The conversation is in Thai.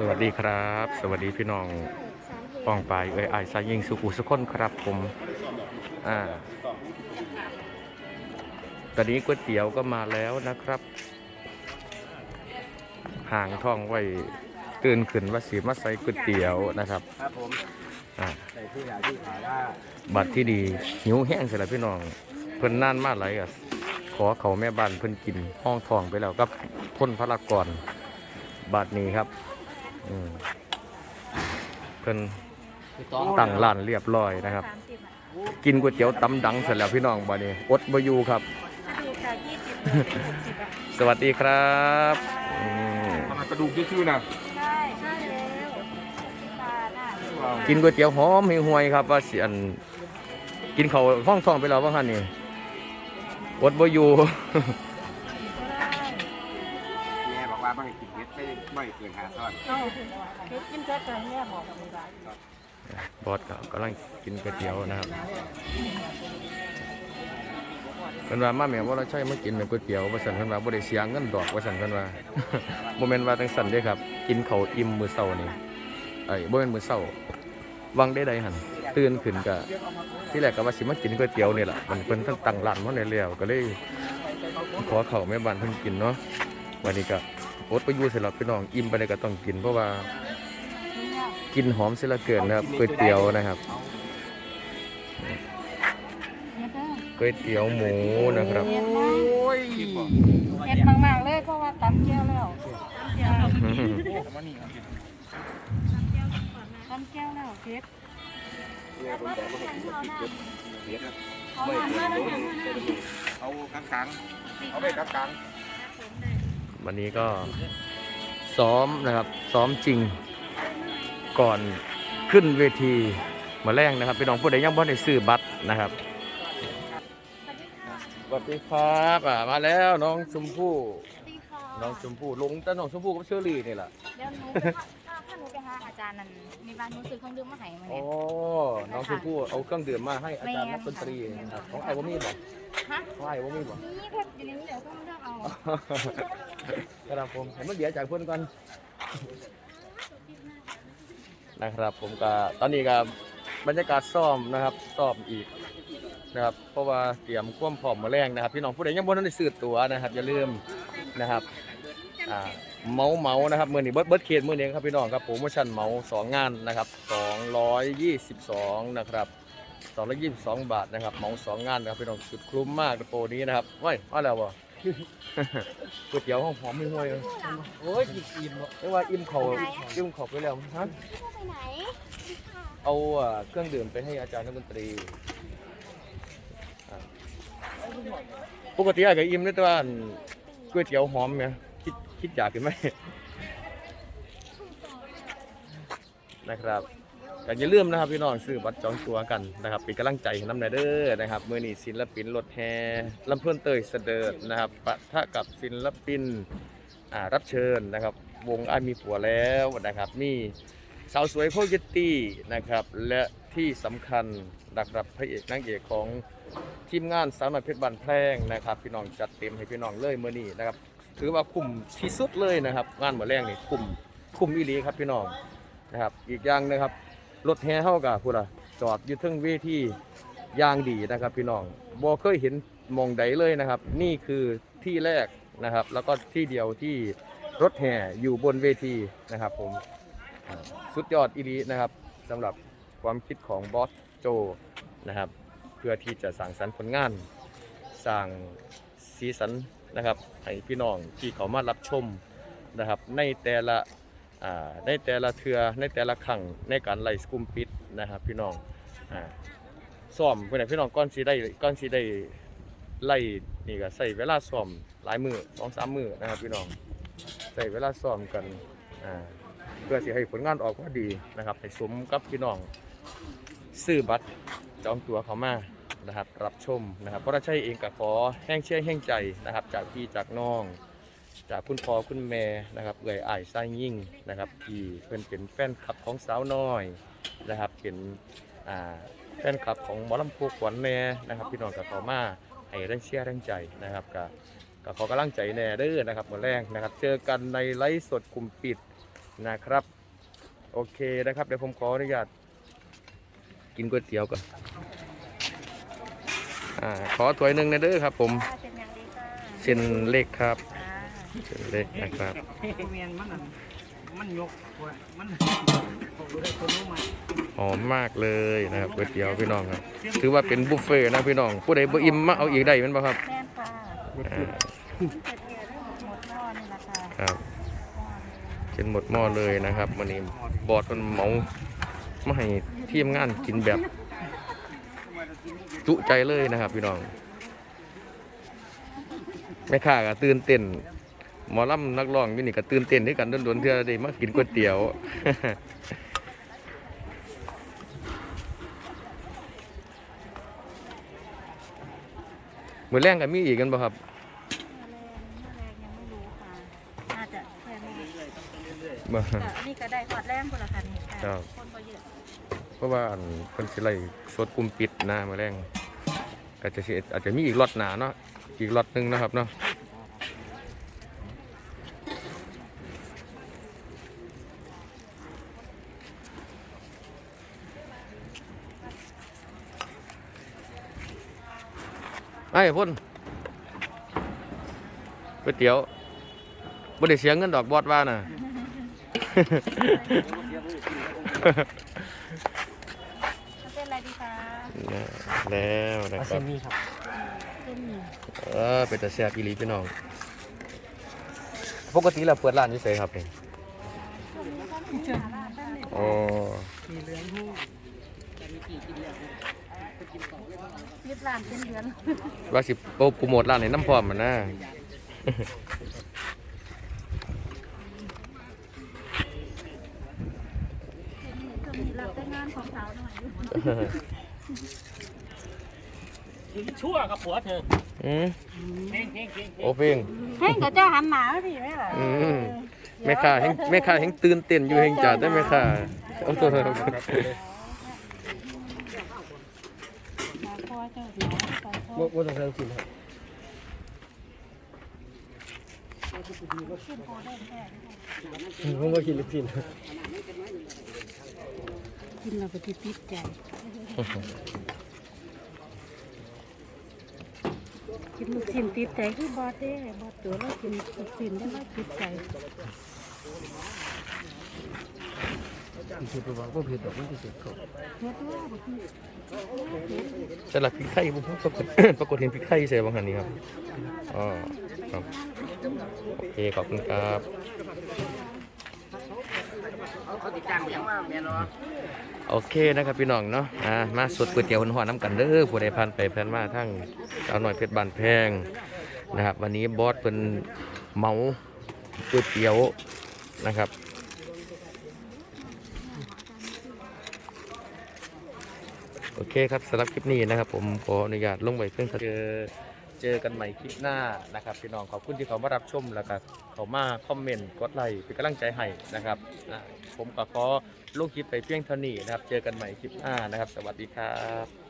สวัสดีครับ สวัสดีพี่น้องป้องปายเอ้ยไอ้ายสายยิงสุขุสุขคนครับผมอ่าตอนนี้ก๋วยเตี๋ยวก็มาแล้วนะครับ ห่างท้องไว้ตื่นขึ้นว่าสีมาใส่ก๋วยเตี๋ยวนะครับครับผมอ่าใส่ที่หาที่ขายได้บัตรที่ดีหิวแห้งเสร็จแล้วพี่น้องเพิ่นน่านมาหลายอะขอเขาแม่บ้านเพิ่นกินห้องทองไปแล้วกับพ้นพระลากรบัตรนี้ครับ อืมเพิ่นคือต้องตั้งร้านเรียบร้อยนะครับกินก๋วยเตี๋ยวตำดังเสร็จแล้วพี่น้องบัดนี้อดบ่อยู่ครับถูกค่ะยี่สิบหกสิบอะสวัสดีครับอืมมากระดูกชื่อๆนะใช่ใช่แล้วปลาหน้ากินก๋วยเตี๋ยวหอมห่วยๆครับ ว่าสิอันกินเขาวห้องทองไปแล้วว่าคั่นนี่อดบ่อยู่ ไม่เกินหาซ่อนเอาเฮ็ดกินแค่แต่แม่บอกกับมีบ้านบอสก็กำลังกินก๋วยเตี๋ยวนะครับเพิ่นว่ามาแม่ว่าเราใช่มากินเป็นก๋วยเตี๋ยวว่าซั่นเพิ่นว่าบ่ได้เสียเงินดอกว่าซั่นเพิ่นว่าบ่แม่นว่าจังซั่นเด้ครับ กินข้าวอิ่มมื้อเช้านี่ไอ้ยบ่แม่นมื้อเช้าวังได้ใดหั่นตื่นขึ้นก็ที่แรกก็ว่าสิมากินก๋วยเตี๋ยวนี่ล่ะมันเพิ่นทั้งตั้งร้านมาได้แล้วก็เลยขอเข้าวแม่บ้านเพิ่นกินเนาะวันนี้ก็ อดไปอยู่เสร็จแล้วพี่น้องอิ่มไปเลยก็ต้องกินเพราะว่ากินหอมเสียเหลือเกินนะครับก๋วยเตี๋ยวนะครับเนี่ยเด้อก๋วยเตี๋ยวหมูนะครับเฮ็ดมากโอ้ยเฮ็ดมากๆเลยเพราะว่าตำแก้วแล้วตำแก้วตำแก้วแล้วเฮ็ดเนี่ยผมบอกว่าให้กินเผ็ดเผ็ดนะเอามามาแล้วเนี่ยเอากลางๆเอาไปกลาง วันนี้ก็ซ้อมนะครับ ซ้อมจริงก่อนขึ้นเวทีมาแรงนะครับพี่น้องผู้ใดยังบ่ได้ซื้อบัตรนะครับสวัสดีครับอ่ามาแล้วน้องชมพู่ดีค่ะน้องชมพู่ลงแต่น้องชมพู่กับเชอรี่นี่แหละเดี๋ยวหนูถ้าถ้าหนูไปหาอาจารย์นั่นมีบ้านหนูซื้อเครื่องดื่มมาให้มาโอ้เนี่ย น้องชมพู่เอาเครื่องดื่มมาให้อาจารย์นักดนตรีนะครับของไอ้บ่มีบ่ฮะ ของไอ้บ่มีบ่นี่เพิ่นอยู่ในนี้เดี๋ยวต้องเลือกเอา ครับผมผมมันเดี๋ยวจากเพื่อนก่อนนะครับ ผมก็ตอนนี้ก็บรรยากาศซ้อมนะครับซ้อมอีกนะครับ เพราะว่าเตรียมความพร้อมมาแรงนะครับ พี่น้องผู้ใดยังบ่ทันได้ซื้อตั๋วนะครับอย่าลืมนะครับอ่าเมาเมานะครับมือนี้เบิร์ดเบิร์ดเขตมือนี้ครับพี่น้องครับโปรโมชั่นเมาสองงานนะครับ222นะครับ222 บาทนะครับเมาสองงานนะครับพี่น้องสุดคุ้มมากโปรนี้นะครับว้ยมาแล้วบ่ ก๋วยเตี๋ยวหอมหอมไม่ห่วยเลยๆโอ้ยกินอิ่มเนาะเรียกว่าอิ่มเขาอิ่มเขาไปแล้วฮะไปไหน เอาอะเครื่องดื่มไปให้อาจารย์นักดนตรีอะปกติอาจจะอิ่มด้วยแต่ว่าอันก๋วยเตี๋ยวหอมไงคิดคิดอยากขึ้นไหมนะครับ ก็อย่าลืมนะครับพี่น้องซื้อบัตรจองตัวกันนะครับเป็นกำลังใจให้น้ำนายเด้อนะครับมือนี้ศิลปินรถแห่ลำเพื่อนเตยเสดิร์ดนะครับปะทะกับศิลปินอ่ารับเชิญนะครับ วงอมีผัวแล้วนะครับมีสาวสวยโคโยตี้นะครับและที่สำคัญนะครับพระเอกนางเอกของทีมงานสาวน้อยเพชรบานแพร่งนะครับ พี่น้องจัดเต็มให้พี่น้องเลยเมื่อนี้นะครับถือว่าคุ้มที่สุดเลยนะครับ งานหมอแรงนี่คุ้มคุ้มอีหลีครับพี่น้องนะครับ อีกอย่างนะครับ รถแห่เฮากับพูดล่ะจอดอยู่ทึงเวทีอย่างดีนะครับ พี่น้องบ่เคยเห็นมองใดเลยนะครับ นี่คือที่แรกนะครับ แล้วก็ที่เดียวที่รถแห่อยู่บนเวทีนะครับ ผมสุดยอดอีหลีนะครับสำหรับความคิดของบอสโจนะครับ เพื่อที่จะสร้างสรรค์ผลงานสร้างสีสันนะครับให้พี่น้องที่เขามารับชมนะครับ ในแต่ละ ในแต่ละเทือในแต่ละครั้งในการไล่สกุมปิดนะครับพี่น้องอ่าซ้อมเพื่อนพี่น้องก้อนสีได้ก้อนสีได้ไล่นี่ก็ใส่เวลาซ้อมหลายมือสองสามมือนะครับพี่น้องใส่เวลาซ้อมกันเพื่อสิให้ผลงานออกมาดีนะครับให้สมกับพี่น้องซื้อบัตรจองตั๋วเขามานะครับรับชมนะครับเพราะเราใช่เองก็ขอแห้งเชื่อแห้งใจนะครับจากพี่จากน้อง จากคุณพ่อคุณแม่นะครับเอ่ยอ้ายไส้ยิ่งนะครับที่เพื่อนเป็นแฟนคลับของสาวน้อยนะครับเป็นอ่าแฟนคลับของหมอลำพูกหวันแน่นะครับ พี่น้องกับเขามาให้แรงเชียร์แรงใจนะครับกับกับขอกำลังใจแน่เด้อนะครับหมดแรงนะครับ เจอกันในไลฟ์สดกลุ่มปิดนะครับ โอเคนะครับ เดี๋ยวผมขออนุญาตกินก๋วยเตี๋ยวก่อนอ่าขอถ้วยหนึ่งนะเด้อครับ ผมค่ะเป็นอย่างดีค่ะเส้นเล็กครับอ่า เส้นเล็กนะครับเมียนมันนั่นมันยกไว้มันผมดูได้คนรู้มาหอมมากเลยนะครับก๋วยเตี๋ยวพี่น้องครับถือว่าเป็นบุฟเฟ่ต์นะพี่น้องผู้ใดบ่อิ่มมาเอาอีกได้แมันบ่ครับแม่นค่ะอ่าเจ็ดเดือนหมดหม้อนี่แหละค่ะครับหม้อนี่เช่นหมดหม้อเลยนะครับวันนี้บอดมันเหมามาให้ทีมงานกินแบบ จุใจเลยนะครับพี่น้องแม่ค้าก็ตื่นเต้น หมอลำนักร้องอยู่นี่ก็ตื่นเต้นด้วยกันโดนๆเทื่อได้มากินก๋วยเตี๋ยวมือแรงกันมีอีกกันบ่ครับแมลงแมลงยังไม่รู้ค่ะน่าจะแค่นี้บ่แต่อันนี้ก็ได้หอดแรงคนละคันนี่ค่ะครับคนก็เยอะเพราะว่าอันเพิ่นสิไล่สดกลุ่มปิดหน้ามือแรงก็จะสิอาจจะมีอีกล็อตหนาเนาะอีกล็อตหนึงนะครับเนาะ ไอ้พ่นก๋วยเตี๋ยวบ่ได้เสียเงินดอกบอดว่าน่ะมันเป็นอะไรดีคะแล้วนะเอาครัเส้บนนี้ครับเส้นหมี่เออเป็นแต่แซ่บอีหลีพี่น้อง ปกติเราเปิดร้านอยู่ไสครับนี่ช่วงนี้ก็มีหาร้านได้เลยอ๋อมีเหลืองหู้ ยึดร้านเป็นเดือนว่าสิโปรโมทร้านให้น้ำพร้อมมันนะก็มีรับแต่งานของสาวหน่อยถึงชั่วกับผัวเธออืมเก่งเก่งเก่งโอเพลงให้กับเจ้าหันหนาสิไหมล่ะอืมแม่ค้าแห่งแม่ค้าแห่งตื่นเต้นอยู่แห่งจ่าได้แม่ค้าเอาตัวครับมาคอย เจ้าหัวใส่คอว่าต้องเริ่มกินครับขึ้นโพได้แค่ผมก็กินลูกชิ้นกินเราไปติดติดใจกินลูกชิ้นติดใจคือบอดเด้บอดตัวเรากินลูกชิ้นแล้วเราติดใจ คิดว่าพวกผิดดอกมันที่สุดเขาสลัดพริกไทยผมปรากฏปรากฏเห็นพริกไทยใส่บางหันนี้ครับอ๋อครับโอเคขอบคุณครับโอเคนะครับพี่น้องเนาะอ่ามาสดก๋วยเตี๋ยวหัวน้ำกันเด้อผู้ใดผ่านไปผ่านมาทั้งสาวน้อยเพชรบานแพงนะครับ วันนี้บอสเป็นเมาก๋วยเตี๋ยวนะครับ โอเคครับสำหรับคลิปนี้นะครับ ผมขออนุญาตลงไปเพื่อนเจอเจอกันใหม่คลิปหน้านะครับพี่น้องขอบคุณที่เขามารับชมแล้วก็เขามาคอมเมนต์กดไลค์เป็นกำลังใจให้นะครับผมก็ขอลงคลิปไปเพียงเท่านี้นะครับ เจอกันใหม่คลิปหน้านะครับ สวัสดีครับ